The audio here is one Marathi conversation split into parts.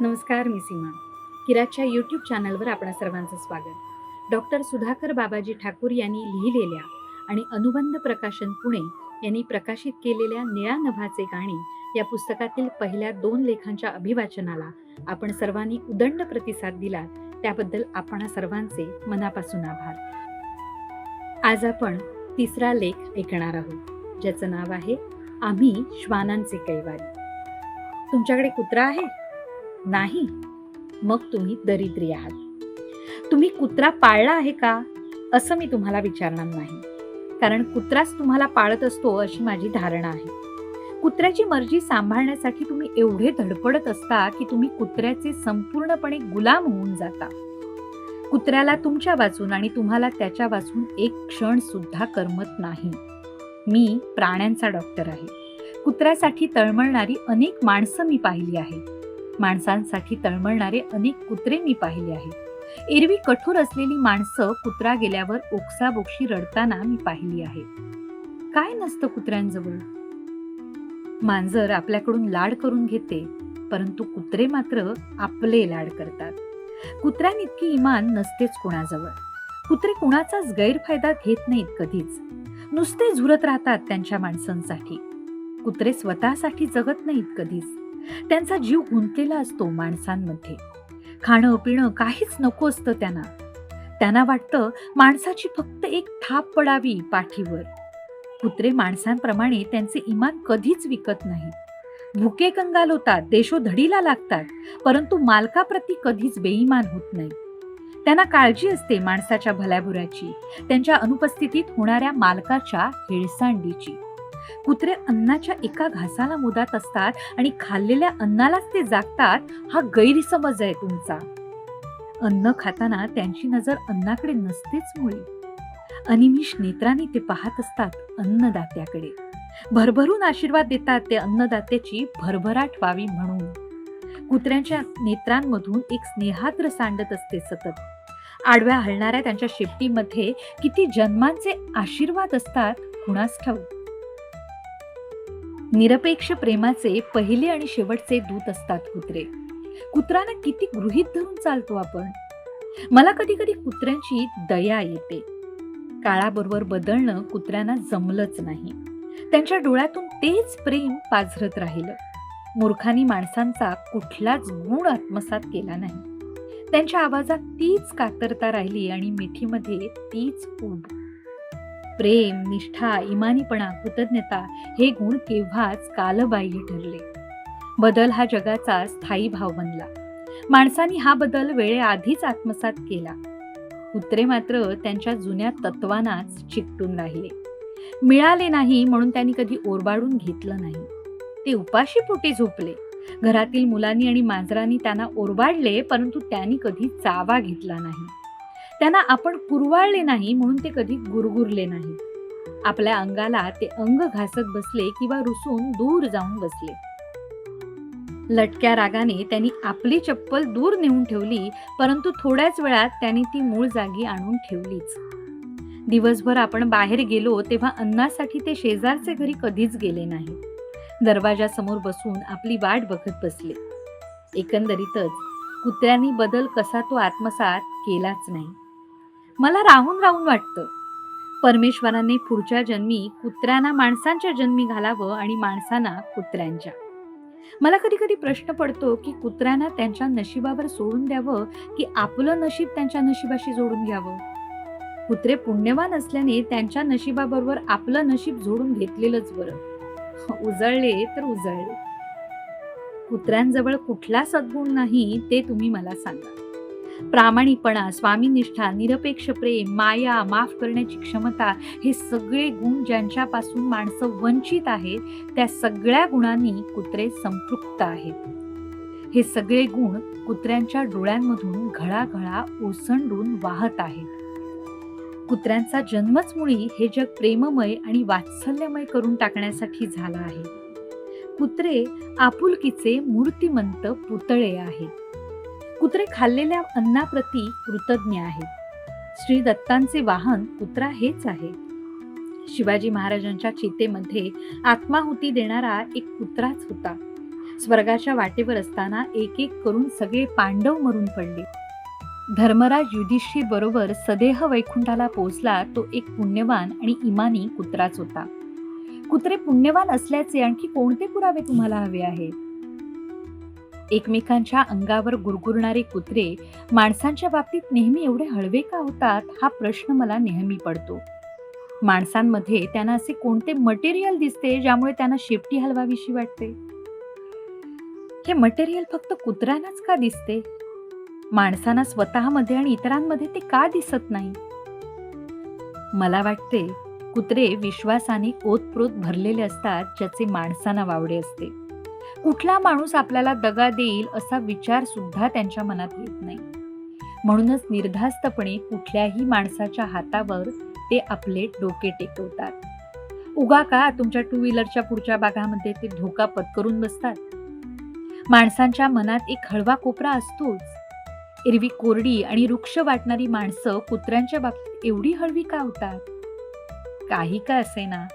नमस्कार मी सीमा. किरातच्या यूट्यूब चॅनलवर आपणा सर्वांचं स्वागत. डॉक्टर सुधाकर बाबाजी ठाकूर यांनी लिहिलेल्या आणि अनुबंध प्रकाशन पुणे यांनी प्रकाशित केलेल्या निळ्या नभाचे गाणी या पुस्तकातील पहिल्या दोन लेखांच्या अभिवाचनाला आपण सर्वांनी उदंड प्रतिसाद दिला त्याबद्दल आपण सर्वांचे मनापासून आभार. आज आपण तिसरा लेख ऐकणार आहोत ज्याचं नाव आहे आम्ही श्वानांचे कैवारी. तुमच्याकडे कुत्रा आहे? नाही. मग तुम्ही दरिद्री आहात. तुम्ही कुत्रा पाळला आहे का? असं मी तुम्हाला विचारणार नाही. कारण कुत्राच तुम्हाला पाळत असतो अशी माझी धारणा आहे. कुत्र्याची मर्जी सांभाळण्यासाठी तुम्ही एवढे धडपडत असता की तुम्ही कुत्र्याचे संपूर्णपणे गुलाम होऊन जाता. कुत्र्याला तुमच्या वाचून आणि तुम्हाला त्याच्या वाचून एक क्षण सुद्धा करमत नाही. मी प्राण्यांचा डॉक्टर आहे. कुत्र्यासाठी तळमळणारी अनेक माणसं मी पाहिली आहेत. माणसांसाठी तळमळणारे अनेक कुत्रे मी पाहिले आहेत. एरवी कठोर असलेली माणसं कुत्रा गेल्यावर ओक्साबोक्षी रडताना मी पाहिली आहे काय नसतं कुत्र्यांजवळ? मांजर आपल्याकडून लाड करून घेते परंतु कुत्रे मात्र आपले लाड करतात. कुत्र्यांइतकी इमान नसतेच कुणाजवळ. कुत्रे कुणाचाच गैरफायदा घेत नाहीत कधीच. नुसते झुरत राहतात त्यांच्या माणसांसाठी. कुत्रे स्वतःसाठी जगत नाहीत कधीच. त्यांचा जीव गुंतलेला असतो माणसांमध्ये. खाणं पिणं काहीच नको असतं त्यांना. त्यांना वाटतं माणसाची फक्त एक थाप पडावी पाठीवर. कुत्रे माणसांप्रमाणे त्यांचे इमान कधीच विकत नाही. भुके कंगाल होतात देशोधडीला लागतात परंतु मालकाप्रती कधीच बेईमान होत नाही. त्यांना काळजी असते माणसाच्या भल्याभुराची त्यांच्या अनुपस्थितीत होणाऱ्या मालकाच्या हेळसांडीची. कुत्रे अन्नाच्या एका घासाला मुदात असतात आणि खाल्लेल्या अन्नालाच ते जागतात हा गैरसमज आहे तुमचा. अन्न खाताना त्यांची नजर अन्नाकडे नसतेच मुळे. अनिमिष नेत्राने ते पाहत असतात अन्नदात्याकडे. भरभरून आशीर्वाद देतात ते अन्नदात्याची भरभराट व्हावी म्हणून. कुत्र्यांच्या नेत्रांमधून एक स्नेहाद्र सांडत असते सतत. आडव्या हलणाऱ्या त्यांच्या शेपटीमध्ये किती जन्मांचे आशीर्वाद असतात कुणास ठाऊक? निरपेक्ष प्रेमाचे पहिले आणि शेवटचे दूत असतात कुत्रे. कुत्रांना किती गृहीत धरून चालतो आपण? मला कधी कधी कुत्र्यांची दया येते. काळाबरोबर बदलणं कुत्र्यांना जमलंच नाही. त्यांच्या डोळ्यातून तेच प्रेम पाझरत राहिलं. मूर्खांनी माणसांचा कुठलाच गुण आत्मसात केला नाही. त्यांच्या आवाजात तीच कातरता राहिली आणि मिठीमध्ये तीच ऊब प्रेम निष्ठा इमानीपणा कृतज्ञता हे गुण केव्हाच कालबाह्य ठरले. बदल हा जगाचा स्थायी भाव बनला. माणसांनी हा बदल वेळेआधीच आत्मसात केला. कुत्रे मात्र त्यांच्या जुन्या तत्वांनाच चिकटून राहिले. मिळाले नाही म्हणून त्यांनी कधी ओरबाडून घेतलं नाही. ते उपाशी पोटी झोपले. घरातील मुलांनी आणि मांजरांनी त्यांना ओरबाडले परंतु त्यांनी कधी चावा घेतला नाही. त्यांना आपण कुरवाळले नाही म्हणून ते कधी गुरगुरले नाही. आपल्या अंगाला ते अंग घासत बसले किंवा रुसून दूर जाऊन बसले. लटक्या रागाने त्यांनी आपली चप्पल दूर नेऊन ठेवली परंतु थोड्याच वेळात त्यांनी ती मूळ जागी आणून ठेवलीच. दिवसभर आपण बाहेर गेलो तेव्हा अन्नासाठी ते शेजारचे घरी कधीच गेले नाही. दरवाजासमोर बसून आपली वाट बघत बसले. एकंदरीतच कुत्र्यांनी बदल कसा तो आत्मसात केलाच नाही. मला राहून राहून वाटतं. परमेश्वराने पुढच्या जन्मी कुत्र्यांना माणसांच्या जन्मी घालावं आणि माणसांना कुत्र्यांच्या. मला कधी कधी प्रश्न पडतो की कुत्र्यांना त्यांच्या नशिबावर सोडून द्यावं की आपलं नशीब त्यांच्या नशिबाशी जोडून घ्यावं? कुत्रे पुण्यवान असल्याने त्यांच्या नशिबाबरोबर आपलं नशीब जोडून घेतलेलंच बरं. उजळले तर उजळले. कुत्र्यांजवळ कुठला सद्गुण नाही ते तुम्ही मला सांगा. प्रामाणिकपणा स्वामीनिष्ठा निरपेक्ष प्रेम माया माफ करण्याची क्षमता हे सगळे गुण ज्यांच्यापासून माणसं वंचित आहेत त्या सगळ्या गुणांनी कुत्रे संपृक्त आहेत. हे सगळे गुण कुत्र्यांच्या डोळ्यांमधून घळाघळा ओसंडून वाहत आहेत. कुत्र्यांचा जन्मच मुळी हे जग प्रेममय आणि वात्सल्यमय करून टाकण्यासाठी झाला आहे. कुत्रे आपुलकीचे मूर्तिमंत पुतळे आहेत. कुत्रे खाल्लेल्या अन्नाप्रती कृतज्ञ आहेत. श्री दत्तांचे वाहन कुत्रा हेच आहे. शिवाजी महाराजांच्या चितेमध्ये आत्माहुती देणारा एक कुत्राच होता. स्वर्गाच्या वाटेवर असताना एक एक करून सगळे पांडव मरून पडले. धर्मराज युधिष्ठिर बरोबर सदेह वैकुंठाला पोहोचला तो एक पुण्यवान आणि इमानी कुत्राच होता. कुत्रे पुण्यवान असल्याचे आणखी कोणते पुरावे तुम्हाला हवे आहेत? एकमेकांच्या अंगावर गुरगुरणारे कुत्रे माणसांच्या बाबतीत नेहमी एवढे हळवे का होतात हा प्रश्न मला नेहमी पडतो. माणसांमध्ये त्यांना असे कोणते मटेरियल दिसते ज्यामुळे त्यांना शेपटी हलवावीशी वाटते? हे मटेरियल फक्त कुत्र्यांनाच का दिसते? माणसांना स्वतःमध्ये आणि इतरांमध्ये ते का दिसत नाही? मला वाटते कुत्रे विश्वासाने ओतप्रोत भरलेले असतात ज्याचे माणसांना वावडे असते. कुठला माणूस आपल्याला दगा देईल असा विचार सुद्धा त्यांच्या मनात येत नाही. म्हणूनच निर्धास्तपणे कुठल्याही माणसाच्या हातावर ते आपले डोके टेकवतात. उगा का तुमच्या टू व्हीलरच्या पुढच्या भागामध्ये ते धोका पत्करून बसतात? माणसांच्या मनात एक हळवा कोपरा असतोच. एरवी कोरडी आणि वृक्ष वाटणारी माणसं कुत्र्यांच्या बाबतीत एवढी हळवी का होतात? काही का असे ना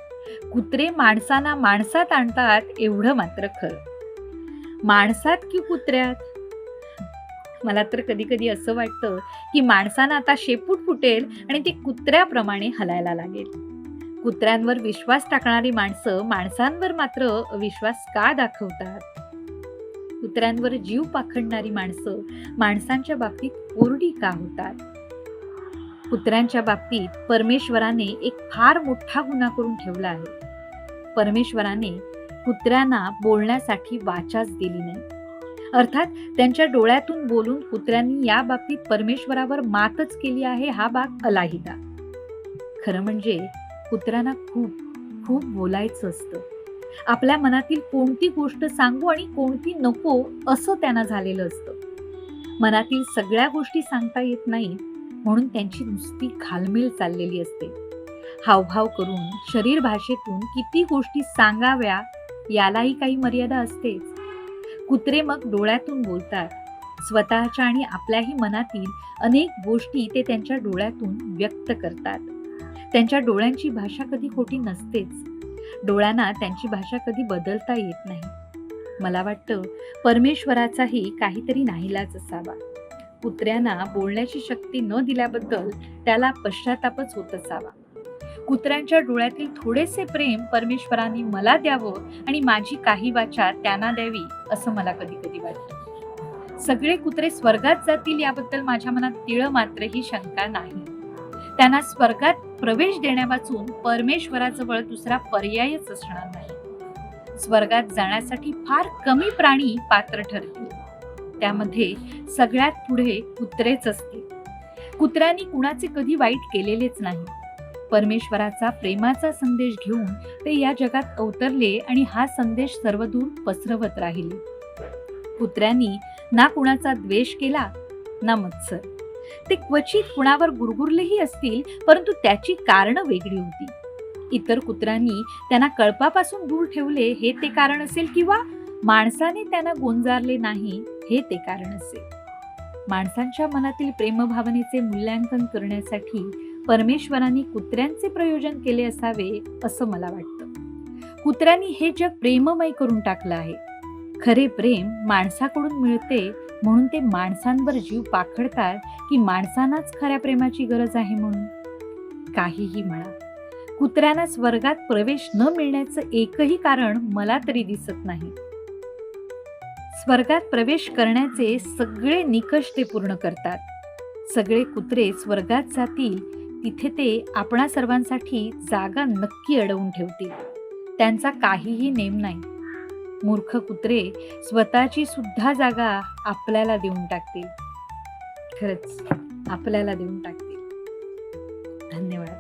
कुत्रे माणसांना माणसात आणतात एवढं मात्र खरं. माणसात की कुत्र्यात? मला तर कधी कधी असं वाटतं की माणसानं आता शेपूट फुटेल आणि ती कुत्र्याप्रमाणे हलायला लागेल. कुत्र्यांवर विश्वास टाकणारी माणसं माणसांवर मात्र विश्वास का दाखवतात? कुत्र्यांवर जीव पाखडणारी माणसं माणसांच्या बाबतीत कोरडी का होतात? कुत्र्यांच्या बाबतीत परमेश्वराने एक फार मोठा गुन्हा करून ठेवला आहे. परमेश्वराने कुत्र्यांना बोलण्यासाठी वाचाच दिली नाही. अर्थात त्यांच्या डोळ्यातून बोलून कुत्र्यांनी या बाबतीत परमेश्वरावर मातच केली आहे हा भाग अलाहिदा. खरं म्हणजे कुत्र्यांना खूप खूप बोलायचं असतं. आपल्या मनातील कोणती गोष्ट सांगू आणि कोणती नको असं त्यांना झालेलं असतं. मनातील सगळ्या गोष्टी सांगता येत नाही म्हणून त्यांची नुसती घालमेल चाललेली असते. हावभाव करून शरीर भाषेतून किती गोष्टी सांगाव्या यालाही काही मर्यादा असतेच. कुत्रे मग डोळ्यातून बोलतात. स्वतःच्या आणि आपल्याही मनातील अनेक गोष्टी ते त्यांच्या डोळ्यातून व्यक्त करतात. त्यांच्या डोळ्यांची भाषा कधी खोटी नसतेच. डोळ्यांना त्यांची भाषा कधी बदलता येत नाही. मला वाटतं परमेश्वराचाही काहीतरी नाहीलाच असावा. कुत्र्यांना बोलण्याची शक्ती न दिल्याबद्दल त्याला पश्चातापच होत असावा. कुत्र्यांच्या डोळ्यातील थोडेसे प्रेम परमेश्वराने मला द्यावं आणि माझी काही वाचा त्यांना द्यावी असं मला कधी कधी वाटतं. सगळे कुत्रे स्वर्गात जातील याबद्दल माझ्या मनात तिळ मात्र ही शंका नाही. त्यांना स्वर्गात प्रवेश देण्यावाचून परमेश्वराजवळ दुसरा पर्यायच असणार नाही. स्वर्गात जाण्यासाठी फार कमी प्राणी पात्र ठरतील. त्यामध्ये सगळ्यात पुढे कुत्रेच असतील. कुत्र्यांनी कुणाचे कधी वाईट केलेलेच नाही. परमेश्वराचा प्रेमाचा संदेश घेऊन ते या जगात अवतरले आणि हा संदेश सर्वदूर पसरवत राहिले. कुत्र्यांनी ना कुणाचा द्वेष केला ना मत्सर. ते क्वचित कुणावर गुरगुरलेही असतील परंतु त्याची कारणं वेगळी होती. इतर कुत्र्यांनी त्यांना कळपापासून दूर ठेवले हे ते कारण असेल किंवा माणसाने त्यांना गोंजारले नाही हे ते कारण असेल. माणसांच्या मनातील प्रेमभावनेचे मूल्यांकन करण्यासाठी परमेश्वरांनी कुत्र्यांचे प्रयोजन केले असावे असं मला वाटतं. कुत्र्यांनी हे जग प्रेममय करून टाकलं आहे. खरे प्रेम माणसाकडून मिळते म्हणून ते माणसांवर जीव पाखडतात की माणसांनाच खऱ्या प्रेमाची गरज आहे म्हणून. काहीही म्हणा. कुत्र्यांना स्वर्गात प्रवेश न मिळण्याचं एकही कारण मला तरी दिसत नाही. स्वर्गात प्रवेश करण्याचे सगळे निकष ते पूर्ण करतात. सगळे कुत्रे स्वर्गात जातील तिथे ते आपणा सर्वांसाठी जागा नक्की अडवून ठेवतील. त्यांचा काहीही नेम नाही. मूर्ख कुत्रे स्वतःची सुद्धा जागा आपल्याला देऊन टाकतील. खरंच आपल्याला देऊन टाकतील. धन्यवाद.